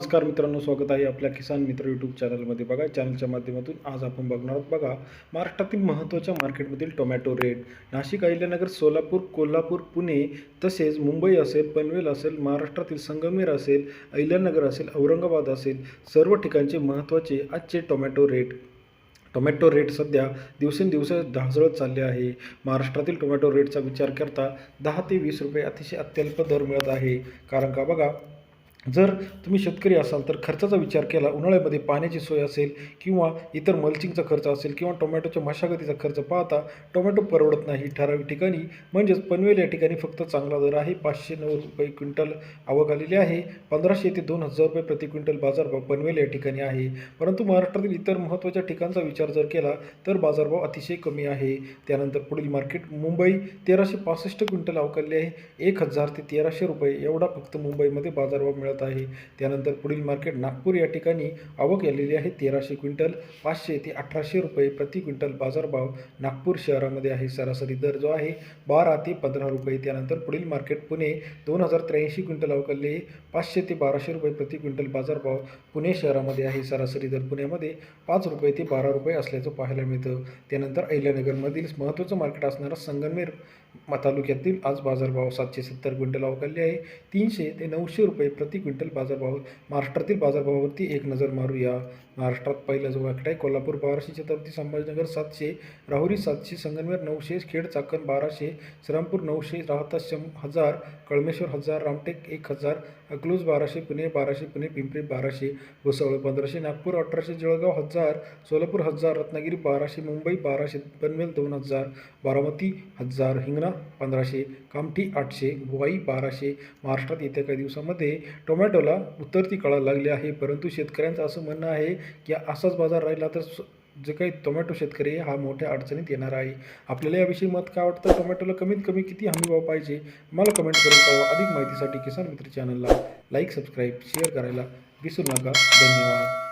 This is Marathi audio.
नमस्कार मित्रांनो स्वागत आहे आपल्या किसान मित्र यूट्यूब चॅनलमध्ये बघा चॅनलच्या माध्यमातून आज आपण बघणार आहोत बघा महाराष्ट्रातील महत्त्वाच्या मार्केटमधील टोमॅटो रेट नाशिक अहिल्यानगर सोलापूर कोल्हापूर पुणे तसेच मुंबई असेल पनवेल असेल महाराष्ट्रातील संगमेर असेल अहिल्यानगर असेल औरंगाबाद असेल सर्व ठिकाणचे महत्त्वाचे आजचे टोमॅटो रेट टोमॅटो रेट सध्या दिवसेंदिवस ढासळत चालले आहे. महाराष्ट्रातील टोमॅटो रेटचा विचार करता दहा ते वीस रुपये अतिशय अत्यल्प दर मिळत आहे. कारण का बघा जर तुम्ही शेतकरी असाल तर खर्चाचा विचार केला उन्हाळ्यामध्ये पाण्याची सोय असेल किंवा इतर मल्चिंगचा खर्च असेल किंवा टोमॅटोच्या मशागतीचा खर्च पाहता टोमॅटो परवडत नाही ठराविक ठिकाणी. म्हणजेच पनवेल या ठिकाणी फक्त चांगला दर आहे. पाचशे नऊ रुपये क्विंटल आवक आलेली आहे. पंधराशे ते दोन हजार रुपये प्रति क्विंटल बाजारभाव पनवेल या ठिकाणी आहे. परंतु महाराष्ट्रातील इतर महत्त्वाच्या ठिकाणचा विचार जर केला तर बाजारभाव अतिशय कमी आहे. त्यानंतर पुढील मार्केट मुंबई तेराशे पासष्ट क्विंटल अवकालले आहे. एक हजार ते तेराशे रुपये एवढा फक्त मुंबईमध्ये बाजारभाव मिळत आहे. त्यानंतर पुढील मार्केट नागपूर या ठिकाणी आवक आलेली आहे. तेराशे क्विंटल पाचशे ते अठराशे रुपये प्रति क्विंटल बाजारभाव नागपूर शहरामध्ये आहे. सरासरी दर जो आहे बारा ते पंधरा रुपये. त्यानंतर पुढील मार्केट पुणे दोन हजार त्र्याऐंशी क्विंटल अवकालले पाचशे ते बाराशे रुपये प्रति क्विंटल बाजारभाव पुणे शहरामध्ये आहे. सरासरी दर पुण्यामध्ये पाच रुपये ते बारा रुपये असल्याचं पाहायला मिळतं. त्यानंतर अहिल्यानगरमधील महत्त्वाचं मार्केट असणारा संगमनेर तालुक्यातील आज बाजारभाव सातशे सत्तर क्विंटल अवकालले आहे. तीनशे ते नऊशे रुपये प्रति क्विंटल बाजारभाव महाराष्ट्रातील बाजारभावावरती एक नजर मारूया. महाराष्ट्रात पहिला जो वाकडा आहे कोल्हापूर बाराशे छत्रपती संभाजीनगर सातशे राहुरी सातशे संगमनेर नऊशे खेड चाकण बाराशे श्रीरामपूर नऊशे राहता शं हजार कळमेश्वर हजार रामटेक एक हजार अकलूज बाराशे पुणे बाराशे पुणे पिंपरी बाराशे भुसावळ पंधराशे नागपूर अठराशे जळगाव हजार सोलापूर हजार रत्नागिरी बाराशे मुंबई बाराशे पनवेल दोन हजार बारामती हजार हिंगणा पंधराशे कामठी आठशे वाई बाराशे. महाराष्ट्रात येत्या काही दिवसामध्ये टोमॅटोला उतरती कळा लागली आहे. परंतु शेतकऱ्यांचं असं म्हणणं आहे की असाच बाजार राहिला तर जे काही टोमॅटो शेतकरी हा मोठ्या अडचणीत येणार आहे. आपल्याला याविषयी मत काय वाटतं? टोमॅटोला कमीत कमी किती हमी भाव पाहिजे? मला कमेंट करून कळवा. अधिक माहितीसाठी किसान मित्र चॅनलला लाईक सबस्क्राईब शेअर करायला विसरू नका. धन्यवाद.